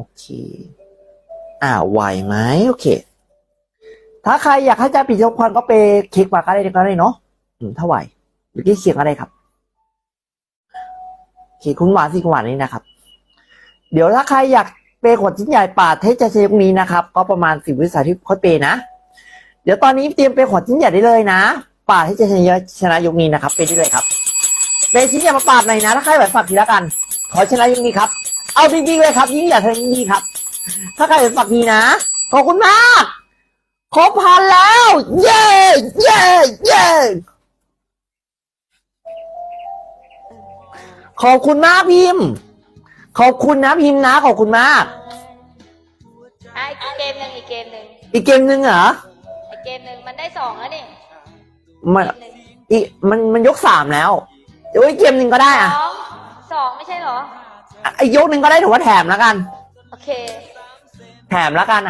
โอเค อ่าไหวไหมโอเค ถ้าใครอยากให้จะปิดทุกควันก็ไปคลิกมาก็ได้ก็ได้เนาะอืมถ้าไหวเมื่อกี้เขียนอะไรครับโอเคคุณหวานสิคุณหวานนี่นะครับ เดี๋ยวถ้าใครอยากเปย์ขวดชิ้นใหญ่ป่าเทสจะเชฟนี้นะครับ ก็ประมาณสิบวิสาที่ค่อยเปย์นะ เดี๋ยวตอนนี้เตรียมเปย์ขวดชิ้นใหญ่ได้เลยนะ ป่าเทสจะชนะยกนี้นะครับเปย์ได้เลยครับเปย์ชิ้นใหญ่มาปาดหน่อยนะ ถ้าใครไหวฝากทีละกัน ขอชนะยกนี้ครับ เอาจริงๆเลยครับ ยิ่งใหญ่เท่านี้ครับ ถ้าใครไหวฝากดีนะ ขอบคุณมาก ครบพันแล้ว เย้เย้เย้ขอบคุณมากพิมพ์ ขอบคุณนะพิมพ์นะ ขอบคุณมาก อะอีกเกมหนึ่งอีกเกมหนึ่งอีกเกมหนึ่งเหรอ อีกเกมหนึ่งมันได้สองแล้วนี่มันเกมหนึ่งอีมันมันยกสามแล้วเดี๋ยวอีกเกมหนึ่งก็ได้สอะองสองไม่ใช่เหรอ ไอ้ยกหนึ่งก็ได้ถือว่าแถมแล้วกัน โอเค แถมแล้วกันอะ